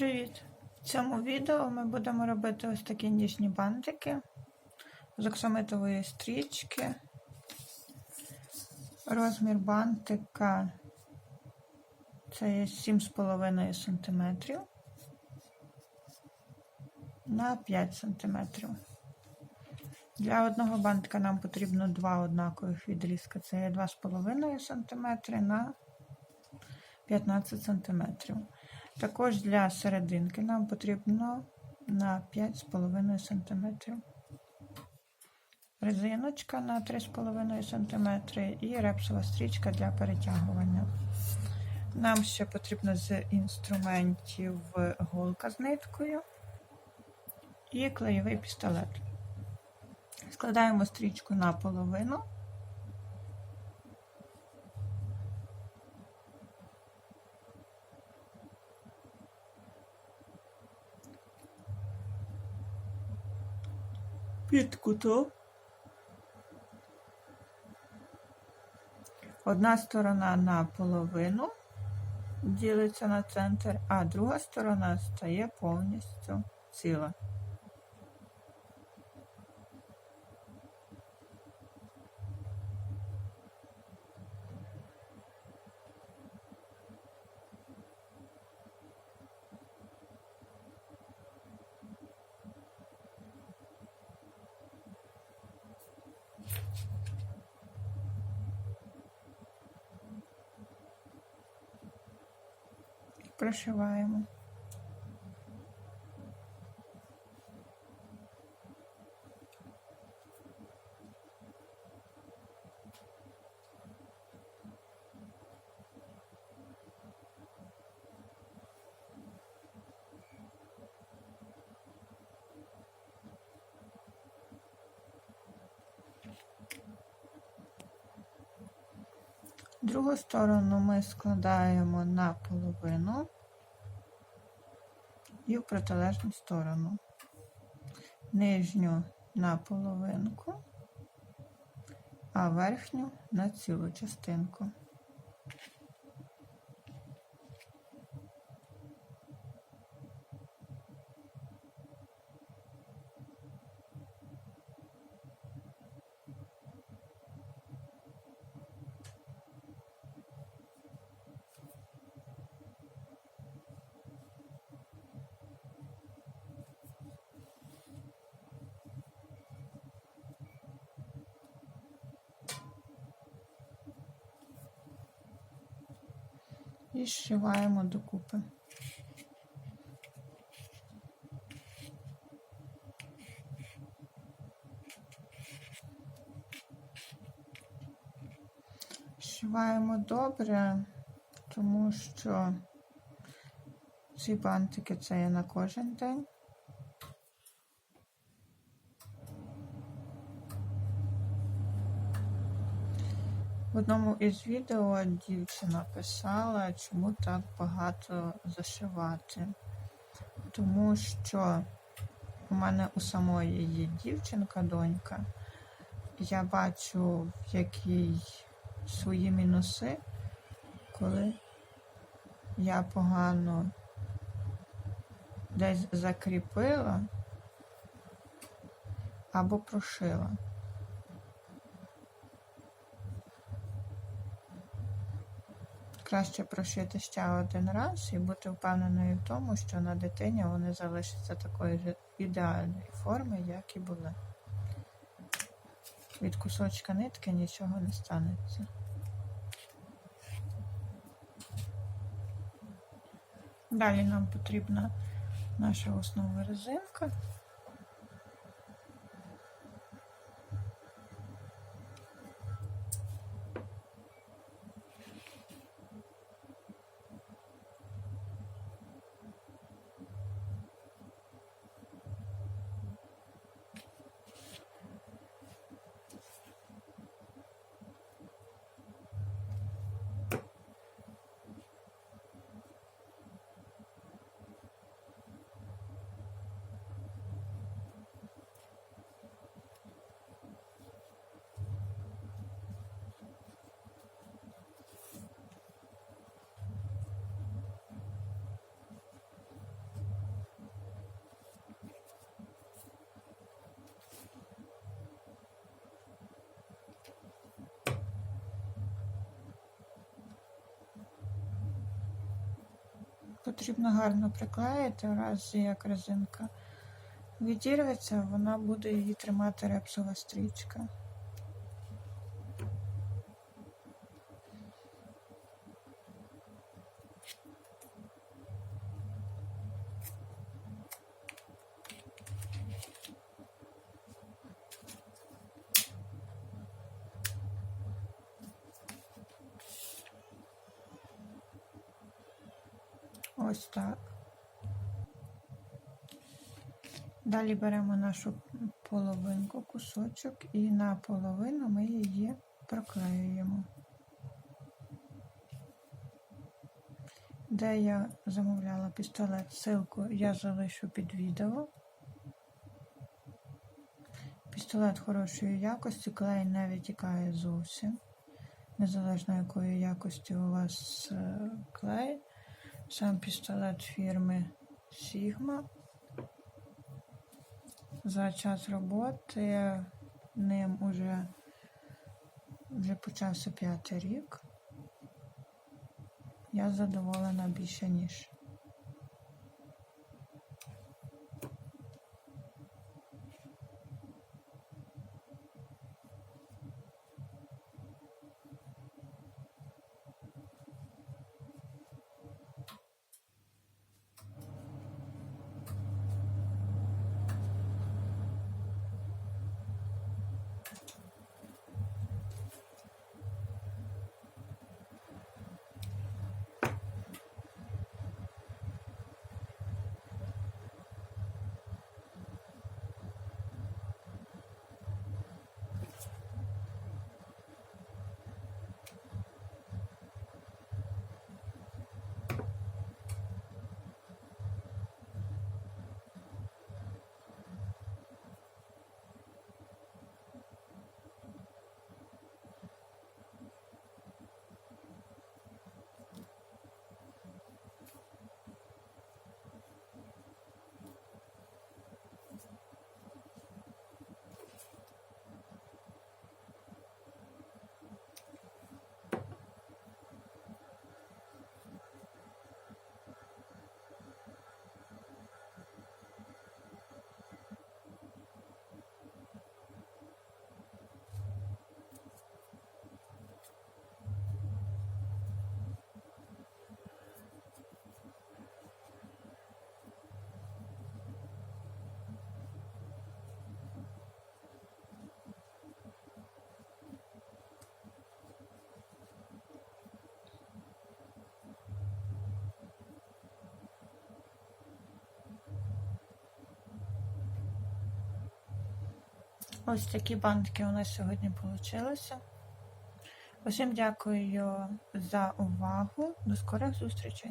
Привіт! В цьому відео ми будемо робити ось такі ніжні бантики з оксамитової стрічки. Розмір бантика це є 7,5 см на 5 см. Для одного бантика нам потрібно два однакових відрізка. Це є 2,5 см на 15 см. Також для серединки нам потрібно на 5,5 см. Резиночка на 3,5 см і репсова стрічка для перетягування. Нам ще потрібно з інструментів голка з ниткою і клеєвий пістолет. Складаємо стрічку на половину. Під кутом. Одна сторона на половину ділиться на центр, а друга сторона стає повністю ціла. Прошиваємо. Другу сторону ми складаємо на половину і в протилежну сторону. Нижню на половинку, а верхню на цілу частинку. І зшиваємо докупи. Зшиваємо добре, тому що ці бантики це є на кожен день. Одному із відео дівчина писала, чому так багато зашивати. Тому що у мене у самої є дівчинка, донька, я бачу, в якій свої мінуси, коли я погано десь закріпила або прошила. Краще прошити ще один раз і бути впевненою в тому, що на дитині вони залишаться такої ж ідеальної форми, як і були. Від кусочка нитки нічого не станеться. Далі нам потрібна наша основа резинка. Потрібно гарно приклеїти, в разі як резинка відірветься, вона буде її тримати репсова стрічка. Ось так. Далі беремо нашу половинку, кусочок, і на половину ми її проклеюємо. Де я замовляла пістолет, ссылку я залишу під відео. Пістолет хорошої якості, клей не витікає зовсім. Незалежно якої якості у вас е, клей. Сам пістолет фірми Sigma. За час роботи ним уже, вже почався п'ятий рік. Я задоволена більше ніж. Ось такі бантики у нас сьогодні вийшли. Усім дякую за увагу. До скорих зустрічей!